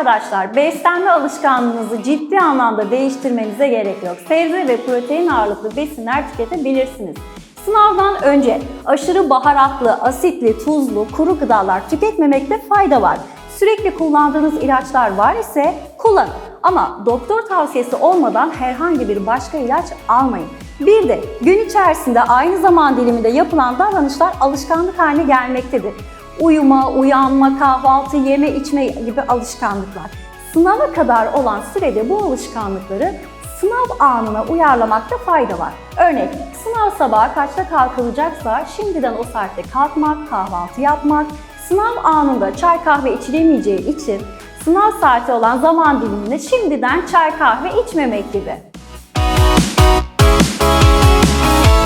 Arkadaşlar beslenme alışkanlığınızı ciddi anlamda değiştirmenize gerek yok. Sebze ve protein ağırlıklı besinler tüketebilirsiniz. Sınavdan önce aşırı baharatlı, asitli, tuzlu, kuru gıdalar tüketmemekte fayda var. Sürekli kullandığınız ilaçlar var ise kullanın. Ama doktor tavsiyesi olmadan herhangi bir başka ilaç almayın. Bir de gün içerisinde aynı zaman diliminde yapılan davranışlar alışkanlık haline gelmektedir. Uyuma, uyanma, kahvaltı, yeme, içme gibi alışkanlıklar. Sınava kadar olan sürede bu alışkanlıkları sınav anına uyarlamakta fayda var. Örnek, sınav sabahı kaçta kalkılacaksa şimdiden o saatte kalkmak, kahvaltı yapmak, sınav anında çay kahve içilemeyeceği için sınav saati olan zaman diliminde şimdiden çay kahve içmemek gibi.